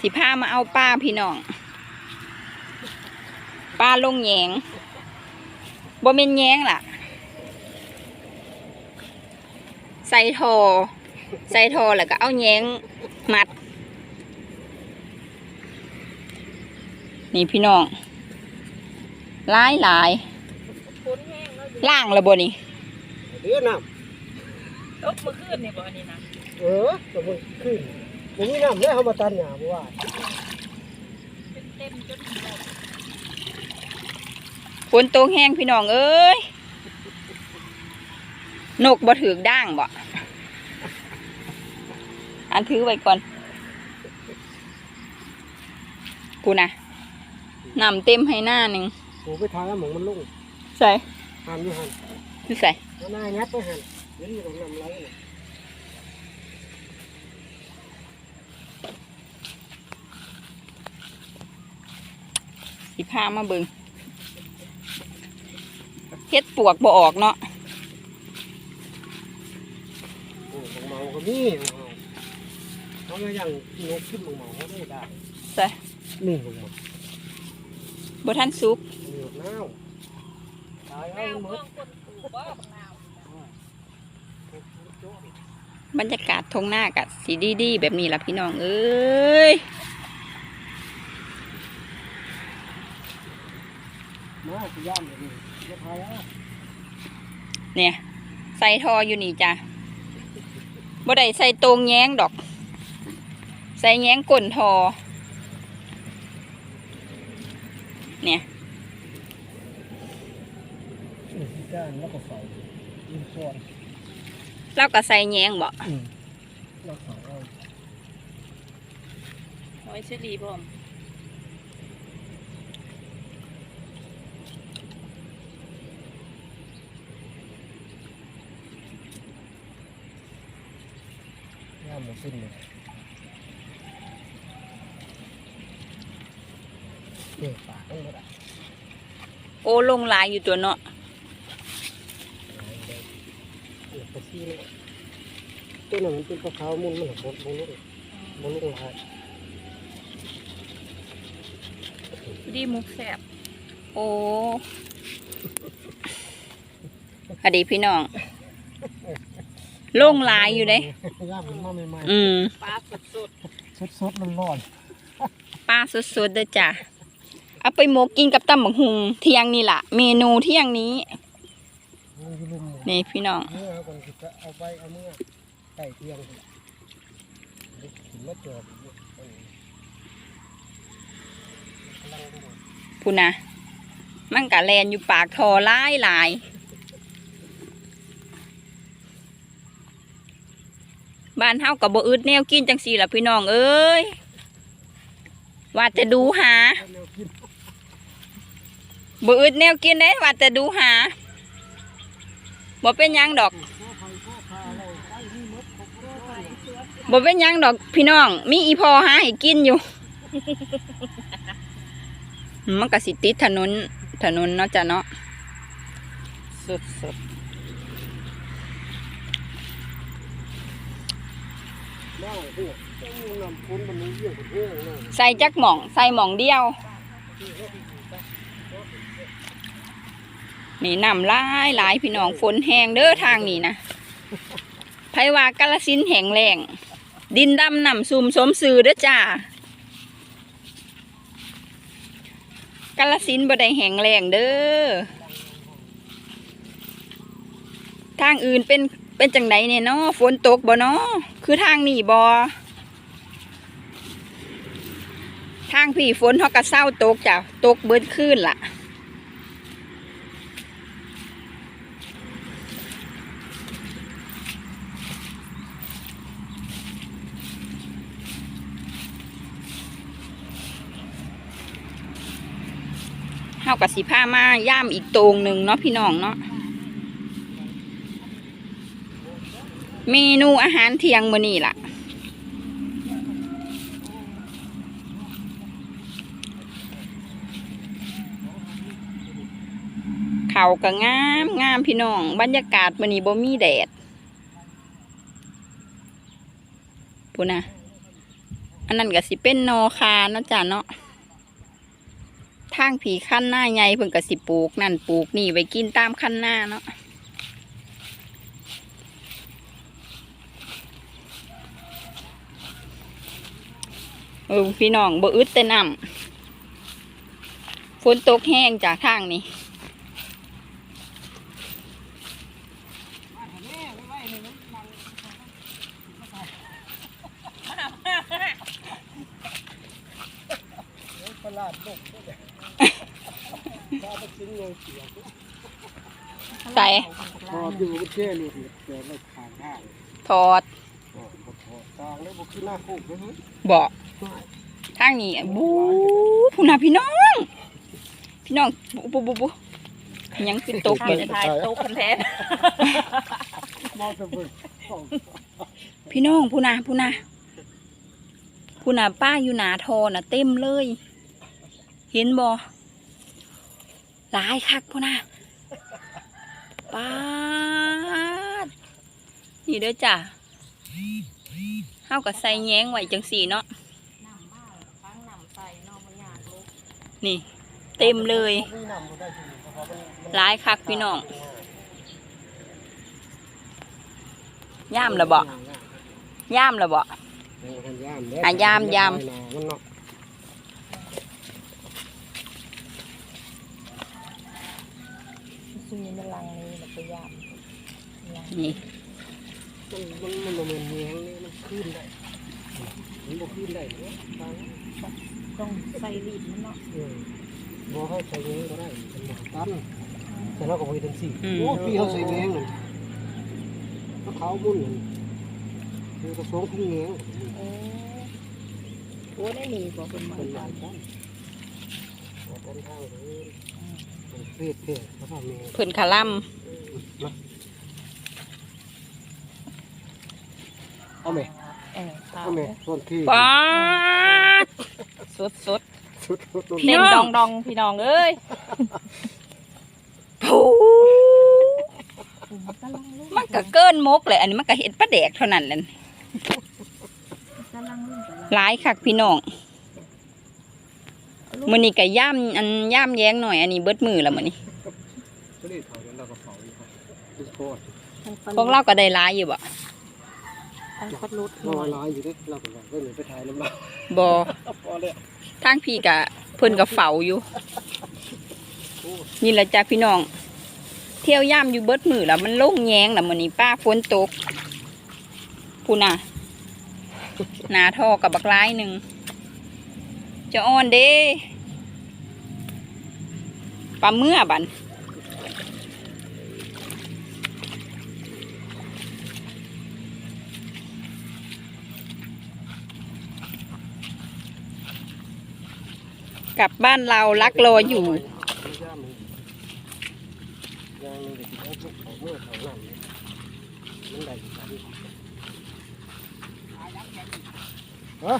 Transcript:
สิพามาเอาปลาพี่น้องปลาลงแยงบ่เป็นแยงล่ะ ใส่ทอ ใส่ทอแล้วก็เอาแยงมัด นี่พี่น้องหลายหลายล่างแล้วบ่นี่เดือน้ตกเมื่อคืนนี่บ่อันนี้นะำเออแต่มันขึ้น ผมมีน้ำแล้วเขามาตันหญ้าบ่ว่าเป็นเต็มจนหมดฝนตกแห้งพี่น้องเอ้ย นกบ่ถือกด่างบ่ อันถือไว้ก่อน กูนะนำเต็มให้หน้าหนึ่งผมไปทายแล้วหมองมันลงใส่หันอยู่หันคือใส่แล้วนายงัดไปหันเห็นอยู่ตรงน้ำไหลน่ะ สิพามาเบิงเฮ็ดปวกบ่ออกเนาะโอ้บางเมาก็มีเมาเขาก็ยังนกขึ้นบางเมาเขาได้ได้ใส่นี่บางเมาบ่ทันสุกมีหยดน้าตายแมอาวหมดองคนปู่บ่บักนาวบรรยากาศทงหน้ากัสีดีๆแบบนี้ล่ะพี่น้องเอ้ย มาสิย่ามเลยนี่จะทายเอาเนี่ยใส่ทออยู่นี่จ้ะบ่ได้ใส่ตรงแย้งดอก ใส่แย้งก้นทอ เนี่ยอืมก้านแล้วก็ใส่ยิงส่วนเราก็ใส่แย้งบ่อืมแล้วใส่เอาหอยเชอรี่พร้อม ย่ามหมดสิ้นเลยเนี่ยปากต้องหมดอะโอ้ลงหลายอยู่ตัวเนาะเดี๋ยวไปซี่เลยตัวนั้นมันเป็นปลาขาวมุนมันหมดบนลูกบนลูกลายดีมุกแซ่บโอ้อดีพี่น้อง ลงหลายอยู่เด้ ย่ามมันมาใหม่อืมปลาสดๆสดๆร้อนปลาสดๆเด้อจ้ะเอาไปหมกกินกับตำบักหุงเที่ยงนี่ล่ะ เมนูเที่ยงนี้ ๆมันอยู่ลุมหมู่นี่พี่น้อง เมื่อเอาคนจะเอาไปเอาเมื่อไก่เทียงพุ่นล่ะเด็กถึงมาจอดอยู่อันนี้กำลังดู พูนะมันกะแลนอยู่ปากทอหลายหลาย บ้านเฮากับบ่อึดแนวกินจังสี่ล่ะพี่น้องเอ้ยว่าจะดูหาบ่อึดแนวกินได้ว่าจะดูหาบ่เป็นยังดอกข้าวไข่ข้าวคาอะไรไก่นี่หมดครบแล้วบ่เป็นยังดอกพี่น้อง มีอีพอหาให้กินอยู่ มันก็สิติดถนนถนนเนาะจ้ะเนาะสุดสุด น่าสิต้องนำคนมันนี้เยี่ยงคนเยี่ยงน่ะ ใส่จักหม่อง ใส่หม่องเดียว นี่น้ำลายหลายพี่น้องฝนแห้งเด้อทางนี้นะไผว่ากาลสินแห้งแล้งดินดำน้ำซุ่มสมสื่อเด้อจ้ากาลสินบ่ได้แห้งแล้งเด้อทางอื่นเป็น เป็นจังไดเนี่ยเนาะฝนตกบ่เนาะคือทางนี้บ่ทางพี่ฝนเฮาก็เศร้าตกจ้ะตกเบิดคืนล่ะเฮากับสิผ้ามาย่ามอีกตรงหนึ่งเนาะพี่น้องเนาะ เมนูอาหารเที่ยงมื้อนี้ล่ะ เขาก็งามงามพี่น้อง บรรยากาศมื้อนี้บ่มีแดดพูนะอันนั้นก็สิเป็นนอคาเนาะจ้ะเนาะทางผีขั้นหน้าใหญ่เพิ่นก็สิปลูกนั่นปลูกนี่ไว้กินตามขั้นหน้าเนาะ เออพี่น้องบ่อึดแต่น้ำฝนตกแห้งจากทางนี้ประหลาดโลกด้วยเนี่ยถ้าไปกินเงยเสียใส่พออยู่ก็เช่ลูกเนี่ยแต่ไม่ขาดได้ถอดอ๋อบ่พอ ตางแล้วบ่คือหน้าคู่ไปเฮ้ยเบาะทางนี้บู๊พูน่ะพี่น้อง พี่น้องบูบูบูบูยังคือตกอยู่จะถ่ายโต๊ะคอนเทนต์มอเตอร์เบิร์พี่น้องพูน่ะพูน่ะพูน่ะป้าอยู่หนาทอน่ะเต็มเลย เห็นบ่หลายคักพูน่ะป้าดนี่เด้อจ้ะ เฮากับใส่แย้งไว้จังสี่เนาะน้ำบ้าทั้งน้ำใส่นอกมันยากลูกนี่ เต็มเลยนี่นำบ่ได้จริงเพราะว่ามันมันหลายคักพี่น้องย่ามละบ่ย่ามละบ่ย่ามอะย่ามย่ามมัน เนาะซีมันลังนี่มันก็ยากนี่มันมันมันบ่แม่นแยงนี่มันขึ้นได้มันบ่ขึ้นได้เนาะตางต้องใส่ลิ้นมันเนาะเออบ่ให้ใส่แยงก็ได้มันบ่ตันแต่เราก็บ่เฮ็ดจังซี่อืมโอ้ปีเขาใส่แยงนั่นเขาขาวมุ่นนั่นคือก็สองทุ่งแยงโอ้โอ้ได้มีบ่เป็นเหมืเป็อนนหกัลานยต้นบ่ต้นทางเลยมันเฟดเฟดเขาทำแม่เพิ่นคาล่ เอาไหมเออค่ะเอาไหมต้นที่ำป้าดสุดสุดสุดสุดต้นพี่เต็มน้ดอองงดองพี่น้องเอ้ยโอ้มันก็เกินมกเลยอันนี้มันก็เห็ดปลาแดกเท่านั้นแหละกำลังรุ่นกันหลายคักพี่น้องมื้อนี้ก็ย่ามอันย่ามแย้งหน่อยอันนี้เบิดมือแล้วมื้อนี้ก็ได้ถอยแล้วเราก็เผาอยู่ครับทุกคนพวกเราก็ได้หลายอยู่บ่ทั้ง พัดรุดหรอน่อยลายอยู่ดิเราก็บอกว่าหนูไปถ่ายน้ำลายบ่พอแล้วทางพี่ก็เพิ่นก็เฝ้าอยู่ นี่แหละจ้ะพี่น้อง เที่ยวย่ามอยู่เบิดมือแล้วมันโล่งแยงแล้วมื้อนี้ป้าฝนตกพูน่ะหนาทอกับบักร้ายหนึ่งจะอ่อนเด้ปลาเมื่อบัน กลับบ้านเรารักรออยู่เด็กเขาทุกเขาเมื่อเขาหลังมันได้อยู่ฮะ